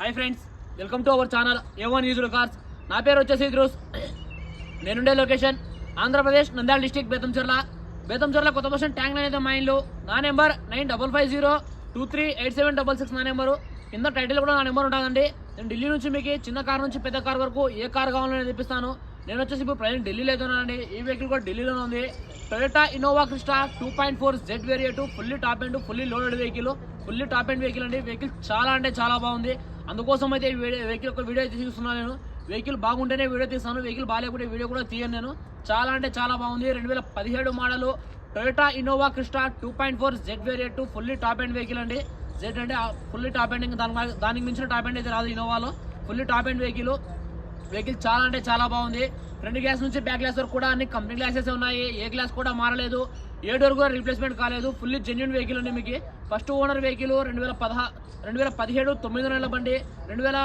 Hi friends welcome to our channel A one use cars నా పేరు వచ్చేసి ఇద్రూస్ నేనుండే లొకేషన్ ఆంధ్రప్రదేశ్ నంద్యాల డిస్టిక్ బేతంచెర్ల బేతంచెర్ల కొత్త బస్ ట్యాంక్ లైన్ అయితే మా నా number nine double five zero two three eight seven double six నా నెంబరు. కింద టైటిల్ కూడా నా నెంబర్ ఉంటుందండి. నేను ఢిల్లీ నుంచి మీకు చిన్న కార్ నుంచి పెద్ద కార్ వరకు ఏ కార్ కావాలని తెప్పిస్తాను నేను వచ్చేసి ఇప్పుడు ప్రజెంట్ ఢిల్లీలో అయితే ఉన్నానండి. ఈ వెహికల్ కూడా ఢిల్లీలోనే ఉంది. Toyota Innova Crysta two point four Z variant fully top and fully loaded vehicle fully top and vehicle అండి. వెహికల్ చాలా అంటే చాలా బాగుంది. అందుకోసం అయితే వెహికల్ ఒక వీడియో తీసుకున్నాను నేను. వెహికల్ బాగుంటేనే వీడియో తీస్తాను. వెహికల్ బాగాలేకుంటే వీడియో కూడా తీయను నేను. చాలా అంటే చాలా బాగుంది. రెండు వేల పదిహేడు model Toyota Innova Crysta two point four Z variant fully top and vehicle అండి. జెడ్ అంటే ఫుల్లీ టాప్ అండ్ ఇంకా దాని దానికి మించిన టాప్ అండ్ అయితే రాదు ఇన్నోవాలో fully top and vehicle vehicle చాలా అంటే చాలా బాగుంది. ఫ్రంట్ గ్లాస్ నుంచి బ్యాక్ గ్లాస్ వరకు కూడా అన్ని కంపెనీ గ్లాసెస్ ఉన్నాయి. ఏ గ్లాస్ కూడా మారలేదు. ఏ డోర్ కూడా రీప్లేస్మెంట్ కాలేదు. ఫుల్లీ జెన్యున్ వెహికల్ అండి మీకు. ఫస్ట్ ఓనర్ వెహికల్ రెండు వేల పదహా రెండు వేల పదిహేడు తొమ్మిది నెలల బండి రెండు వేల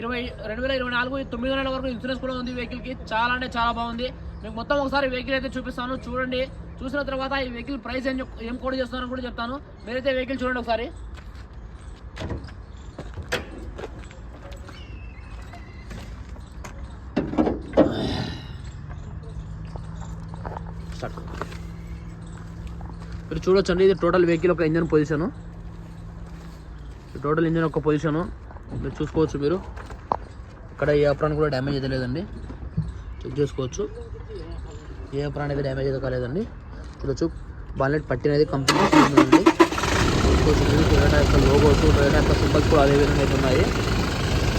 ఇరవై రెండు వేల ఇరవై నాలుగు తొమ్మిది నెలల వరకు ఇన్సూరెన్స్ కూడా ఉంది వెహికల్కి. చాలా అంటే చాలా బాగుంది. మీకు మొత్తం ఒకసారి వెహికల్ అయితే చూపిస్తాను. చూడండి. చూసిన తర్వాత ఈ వెహికల్ ప్రైస్ ఏం ఏం కోడ్ చేస్తున్నారని కూడా చెప్తాను. మీరైతే వెహికల్ చూడండి ఒకసారి. స్టార్ట్ మీరు చూడొచ్చండి ఇది టోటల్ వెహికల్ ఒక ఇంజన్ పొజిషను టోటల్ ఇంజన్ ఒక పొజిషను మీరు చూసుకోవచ్చు మీరు. ఇక్కడ ఏ అప్రాన్ కూడా డ్యామేజ్ అయితే లేదండి. చెక్ చేసుకోవచ్చు. ఏ అప్రాన్ అయితే డ్యామేజ్ అయితే కాలేదండి. చూడొచ్చు. బాలెట్ పట్టి అనేది కంపెనీ ఉందండి. చూసుకోవచ్చు మీరు. టొయోటా యొక్క లోగోస్ టొయోటా యొక్క సింబల్స్ కూడా అదే విధంగా అయితే ఉన్నాయి.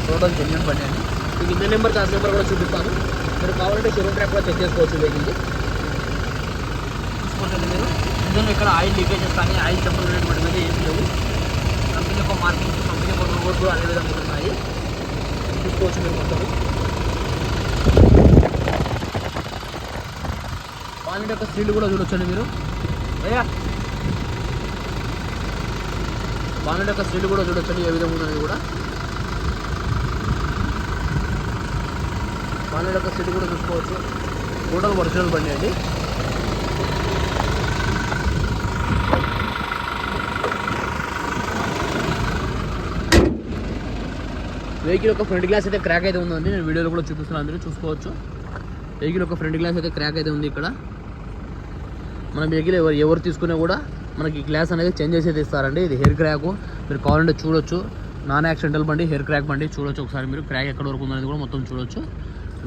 టోటల్ జెన్యున్ బండి అండి. మీకు ఇంజన్ నెంబర్ కార్ నెంబర్ కూడా చూపిస్తాను. మీరు కావాలంటే షోరూమ్ ట్రాక్ కూడా చెక్ చేసుకోవచ్చు వెహికల్ చూసుకోండి మీరు. ఇందులో ఇక్కడ ఆయిల్ లీకేజెస్ కానీ ఆయిల్ చెప్పులు అనేటువంటి మీద ఏం లేవు. కంపెనీ యొక్క మార్కింగ్స్ కంపెనీ యొక్క రోడ్లు అదేవిధంగా ఉన్నాయి. చూసుకోవచ్చు మీరు మొత్తం. బాలెట్ యొక్క సీల్ కూడా చూడొచ్చండి మీరు. అయ్యా! బాలెట్ యొక్క సీల్ కూడా చూడొచ్చండి ఏ విధంగా ఉన్నది కూడా. బాలెట్ యొక్క సీల్ కూడా చూసుకోవచ్చు. టోటల్ ఒరిజినల్ బండి అండి. వెహికల్ యొక్క ఫ్రంట్ గ్లాస్ అయితే క్రాక్ అయితే ఉందండి. నేను వీడియోలో కూడా చూపిస్తున్నాను. అందరూ చూసుకోవచ్చు. వెహికల్ యొక్క ఫ్రంట్ గ్లాస్ అయితే క్రాక్ అయితే ఉంది ఇక్కడ. మన వెహికల్ ఎవరు ఎవరు తీసుకున్నా కూడా మనకి గ్లాస్ అనేది చేంజ్ చేసి ఇస్తారండి. ఇది హెయిర్ క్రాక్ మీరు కావాలంటే చూడొచ్చు. నాన్ యాక్సిడెంటల్ బండి హెయిర్ క్రాక్ బండి చూడొచ్చు. ఒకసారి మీరు క్రాక్ ఎక్కడ వరకు ఉందనేది కూడా మొత్తం చూడొచ్చు.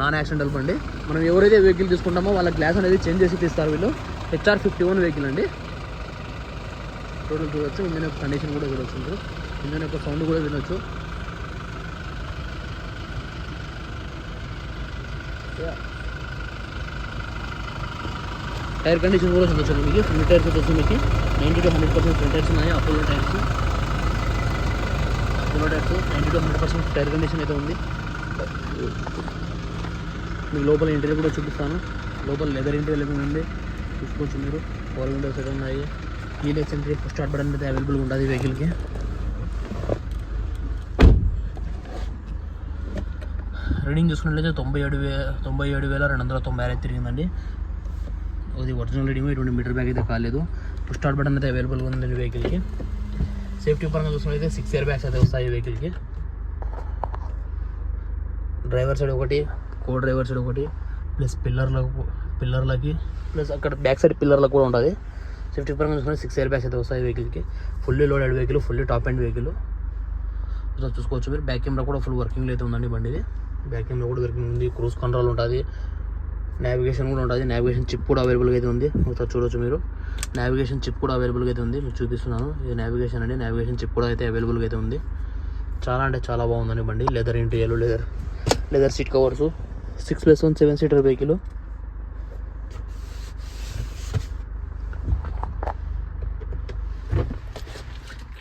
నాన్ యాక్సిడెంటల్ బండి. మనం ఎవరైతే వెహికల్ తీసుకుంటామో వాళ్ళ గ్లాస్ అనేది చేంజ్ చేసి ఇస్తారు వీళ్ళు. హెచ్ఆర్ ఫిఫ్టీ వన్ వెహికల్ అండి. టోటల్ చూడొచ్చు. ఇంజన్ యొక్క కండిషన్ కూడా చూడొచ్చు ఇంజన్ యొక్క సౌండ్ కూడా వినొచ్చు. టైర్ కండిషన్ కూడా చూడొచ్చు మీకు ఫ్రంట్ టైర్స్ వచ్చేసి మీకు ninety to hundred percent front tyres ఉన్నాయి. Apollo tyres Apollo tyres ninety to hundred percent tyre condition అయితే ఉంది. మీకు లోపల ఇంటీరియర్ కూడా చూపిస్తాను. లోపల లెదర్ ఇంటీరియర్ అయితే ఉంది చూసుకోవచ్చు మీరు. ఫోర్ విండోస్ అయితే ఉన్నాయి. కీలెస్ ఎంట్రీ స్టార్ట్ బటన్ అయితే అవైలబుల్గా ఉంటుంది వెహికల్కి రీడింగ్ చూసుకున్నట్లయితే తొంభై ఏడు వే తొంభై ఏడు వేల రెండు వందల తొంభై ఆరు తిరిగిందండి. అది ఒరిజినల్ రీడింగ్ ఇటువంటి మీటర్ బ్యాగ్ అయితే కాలేదు. పుష్ స్టార్ట్ బటన్ అయితే అవైలబుల్గా ఉందండి వెహికల్కి సేఫ్టీ పరంగా చూసుకున్నట్లయితే సిక్స్ ఇయర్ బ్యాగ్స్ అయితే వస్తాయి వెహికల్కి డ్రైవర్ సైడ్ ఒకటి కో డ్రైవర్ సైడ్ ఒకటి ప్లస్ పిల్లర్లకు పిల్లర్లకి ప్లస్ అక్కడ బ్యాక్ సైడ్ పిల్లర్లకు కూడా ఉంటుంది. సేఫ్టీ పరంగా చూసుకుంటే సిక్స్ ఇయర్ బ్యాగ్స్ అయితే వస్తాయి వెహికల్కి fully loaded vehicle fully top and vehicle చూసుకోవచ్చు మీరు. బ్యాక్ కెమెరా కూడా ఫుల్ వర్కింగ్లో అయితే ఉందండి బండిది. బ్యాక్ కెమెరా కూడా వర్కింగ్ ఉంది. క్రూజ్ కంట్రోల్ ఉంటుంది. నావిగేషన్ కూడా ఉంటుంది. నావిగేషన్ చిప్ కూడా అవైలబుల్గా అయితే ఉంది. ఒకసారి చూడొచ్చు మీరు. నావిగేషన్ చిప్ కూడా అవైలబుల్గా అయితే ఉంది. మీకు చూపిస్తున్నాను. ఇది నావిగేషన్ అండి. నావిగేషన్ చిప్ కూడా అయితే అవైలబుల్గా అయితే ఉంది. చాలా అంటే చాలా బాగుందండి బండి. Leather interior leather leather seat covers six plus one seven seater vehicle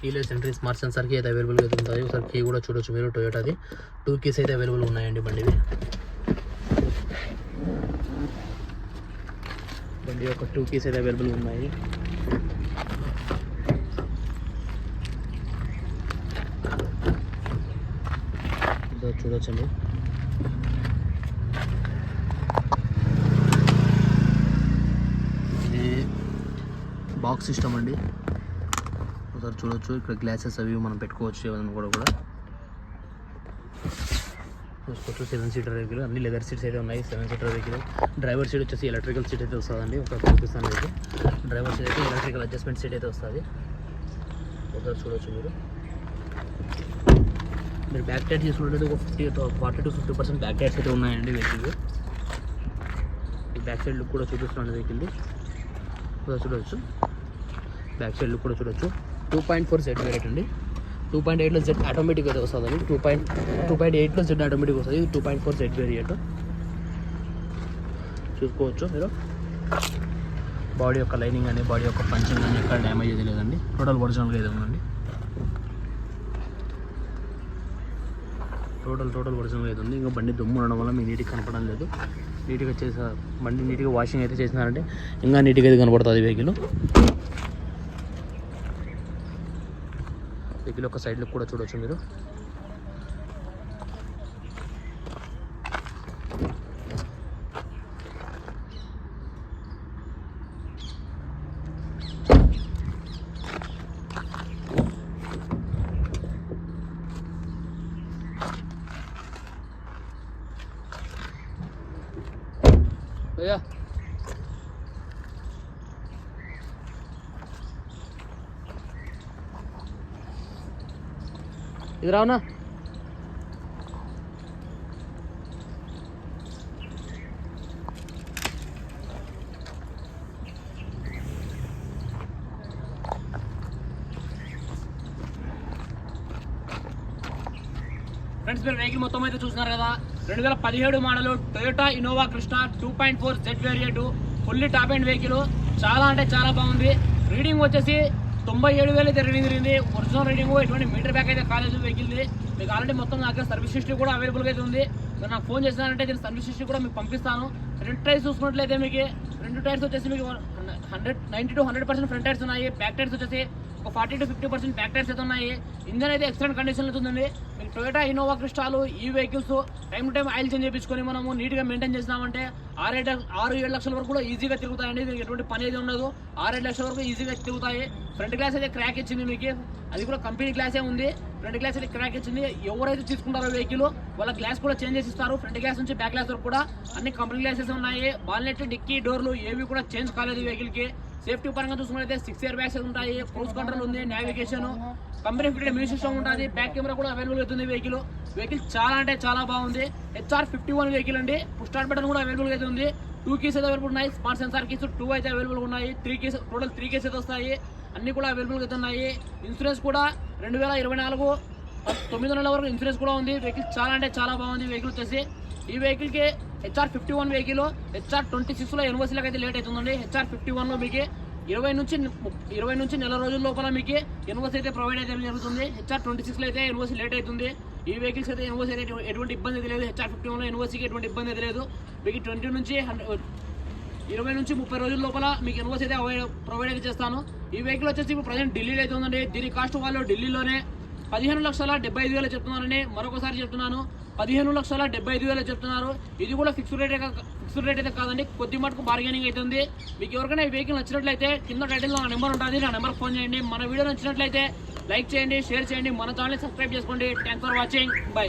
keyless entry smart sensor key అయితే అవైలబుల్గా అయితే ఉంటుంది ఒకసారి కీ కూడా చూడొచ్చు మీరు. టొయోటాది టూ కీస్ అయితే అవైలబుల్ ఉన్నాయండి బండివి. బండి యొక్క టూ కీస్ అయితే అవైలబుల్ ఉన్నాయి. చూడొచ్చండి. ఇది బాక్స్ సిస్టమ్ అండి. ఒకసారి చూడొచ్చు. ఇక్కడ గ్లాసెస్ అవి మనం పెట్టుకోవచ్చు ఏమైనా కూడా కూడా. చూసుకోవచ్చు సెవెన్ సీటర్ వెహికల్ అన్ని లెదర్ సీట్స్ అయితే ఉన్నాయి. Seven seater vehicle driver seat వచ్చేసి ఎలక్ట్రికల్ సీట్ అయితే వస్తుందండి. ఒక చూపిస్తాను మీకు. డ్రైవర్ సీట్ అయితే ఎలక్ట్రికల్ అడ్జస్ట్మెంట్ సీట్ అయితే వస్తుంది. ఒకసారి చూడొచ్చు మీరు. మీరు బ్యాక్ టైర్ చూసుకుంటే ఒక fifty forty to fifty percent back tyres అయితే ఉన్నాయండి వెహికల్ ఈ బ్యాక్ సైడ్ లుక్ కూడా చూపిస్తున్నాను వెహికల్ ఒకసారి చూడవచ్చు బ్యాక్ సైడ్ లుక్ కూడా చూడొచ్చు. Two point four Z variant అండి. టూ పాయింట్ ఎయిట్లో జెడ్ ఆటోమేటిక్ అయితే వస్తుంది టూ పాయింట్ టూ పాయింట్ ఎయిట్లో జెడ్ ఆటోమేటిక్ వస్తుంది. Two point four Z variant చూసుకోవచ్చు మీరు. బాడీ యొక్క లైనింగ్ కానీ బాడీ యొక్క పంచింగ్ కానీ ఎక్కడ డ్యామేజ్ అయితే లేదండి. టోటల్ ఒరిజినల్గా అయితే ఉందండి. టోటల్ టోటల్ ఒరిజినల్ అయితే ఉంది. ఇంకా బండి దుమ్ము ఉండడం వల్ల మీకు నీట్గా కనపడడం లేదు. నీట్గా చేసా బండి నీట్గా వాషింగ్ అయితే చేసినారంటే ఇంకా నీట్గా అయితే కనపడుతుంది వెహికల్ వెహికల్ ఒక సైడ్లో కూడా చూడొచ్చు మీరు Yeah. ఇది రావునా? ఫ్రెండ్స్ మీరు వెహికల్ మొత్తం అయితే చూస్తున్నారు కదా. రెండు వేల పదిహేడు model Toyota Innova Crysta two point four Z variant fully top end vehicle చాలా అంటే చాలా బాగుంది. రీడింగ్ వచ్చేసి తొంభై ఏడు వేలు అయితే రీడింగ్ జరిగింది ఒరిజినల్ రీడింగ్ ఎటువంటి మీటర్ బ్యాక్ అయితే కాలేదు వెహికల్ది మీకు ఆల్రెడీ మొత్తం నా దగ్గర సర్వీస్ హిస్టరీ కూడా అవైలబుల్గా అయితే ఉంది. మీరు నాకు ఫోన్ చేసినారంటే దీని సర్వీస్ హిస్టరీ కూడా మీకు పంపిస్తాను. రెండు టైర్స్ చూసుకున్నట్లయితే మీకు రెండు టైర్స్ వచ్చేసి మీకు hundred ninety to hundred percent front tyres ఉన్నాయి. బ్యాక్ టైర్స్ వచ్చేసి ఒక forty to fifty percent back tyres అయితే ఉన్నాయి. ఇంజన్ అయితే ఎక్సలెంట్ కండిషన్లో ఉందండి మీకు టొయోటా ఇన్నోవా క్రిస్టాలు ఈ vehicles time to time oil change చేయించుకొని మనము నీట్గా మెయింటైన్ చేసినామంటే ఆరు ఏడు ఆరు ఏడు లక్షల వరకు కూడా ఈజీగా తిరుగుతాయండి. మీకు ఎటువంటి పని అయితే ఉండదు. ఆరు ఏడు లక్షల వరకు ఈజీగా తిరుగుతాయి. ఫ్రంట్ గ్లాస్ అయితే క్రాక్ ఇచ్చింది మీకు. అది కూడా కంపెనీ గ్లాసే ఉంది. ఫ్రంట్ గ్లాస్ అయితే క్రాక్ ఇచ్చింది. ఎవరైతే తీసుకుంటారో వెహికల్ వాళ్ళ గ్లాస్ కూడా చేంజ్ చేసి ఇస్తారు ఫ్రంట్ గ్లాస్ నుంచి బ్యాక్ గ్లాస్ వరకు కూడా అన్ని కంపెనీ గ్లాసెస్ ఉన్నాయి. బాల్నెట్ డిక్కీ డోర్లు ఏవి కూడా చేంజ్ కాలేదు వెహికల్కి. సేఫ్టీ పరంగా చూసుకున్నట్లయితే సిక్స్ ఇయర్ బ్యాగ్స్ ఉంటాయి క్రూజ్ కంట్రోల్ ఉంది navigation company fitted music system ఉంటుంది బ్యాక్ కెమెరా కూడా అవైలబుల్ అవుతుంది వెహికల్ వెహికల్ చాలా అంటే చాలా బాగుంది. హెచ్ఆర్ ఫిఫ్టీ వన్ వెహికల్ అండి. పుష్ స్టార్ట్ బటన్ కూడా అవైలబుల్ అయితే ఉంది. టూ కీస్ అయితే అవైలబుల్ ఉన్నాయి. స్మార్ట్ సెన్సార్ కీస్ టూ అయితే అవైలబుల్ ఉన్నాయి. Three keys total three keys అయితే వస్తాయి. అన్ని కూడా అవైలబుల్ అయితే ఉన్నాయి. ఇన్సూరెన్స్ కూడా రెండు వేల ఇరవై నాలుగు తొమ్మిది నెలల వరకు ఇన్సూరెన్స్ కూడా ఉంది. వెహికల్ చాలా అంటే చాలా బాగుంది. వెహికల్ వచ్చేసి ఈ వెహికల్కి HR fifty one vehicle HR twenty సిక్స్లో యూనివర్సిటీలకు అయితే లేట్ అవుతుందండి హెచ్ఆర్ ఫిఫ్టీ వన్లో మీకు ఇరవై నుంచి ఇరవై నుంచి నెల రోజుల లోపల మీకు యూనివర్సిటీ అయితే ప్రొవైడ్ అయితే జరుగుతుంది. హెచ్ఆర్ ట్వంటీ సిక్స్లో అయితే యూనివర్సిటీ లేట్ అవుతుంది. ఈ వెహికల్స్ అయితే యూనివర్సిటీ అయితే ఎటువంటి ఇబ్బంది అయితే లేదు. హెచ్ఆర్ ఫిఫ్టీ వన్లో యూనివర్సిటీకి ఎటువంటి ఇబ్బంది అయితే లేదు. మీకు ట్వంటీ నుంచి ఇరవై నుంచి ముప్పై రోజుల లోపల మీకు ఇన్వాయిస్ అయితే ప్రొవైడ్ అయితే చేస్తాను. ఈ వెహికల్ వచ్చేసి ఇప్పుడు ప్రజెంట్ ఢిల్లీలో అయితే ఉందండి దీని కాస్ట్ వాళ్ళు ఢిల్లీలోనే పదిహేను లక్షల డెబ్బై ఐదు వేలు చెప్తున్నానని మరొకసారి చెప్తున్నాను. పదిహేను లక్షల డెబ్బై ఐదు వేలు చెప్తున్నారు. ఇది కూడా ఫిక్స్డ్ రేట్ ఫిక్స్డ్ రేట్ అయితే కాదండి కొద్ది మటుకు బార్గెనింగ్ అయితే ఉంది మీకు ఎవరికైనా ఈ వెహికల్ నచ్చినట్లయితే కింద టైటిల్లో నా నెంబర్ ఉంటుంది నా నెంబర్ ఫోన్ చేయండి. మన వీడియో నచ్చినట్లయితే లైక్ చేయండి షేర్ చేయండి. మన ఛానల్ సబ్స్క్రైబ్ చేసుకోండి. Thanks for watching bye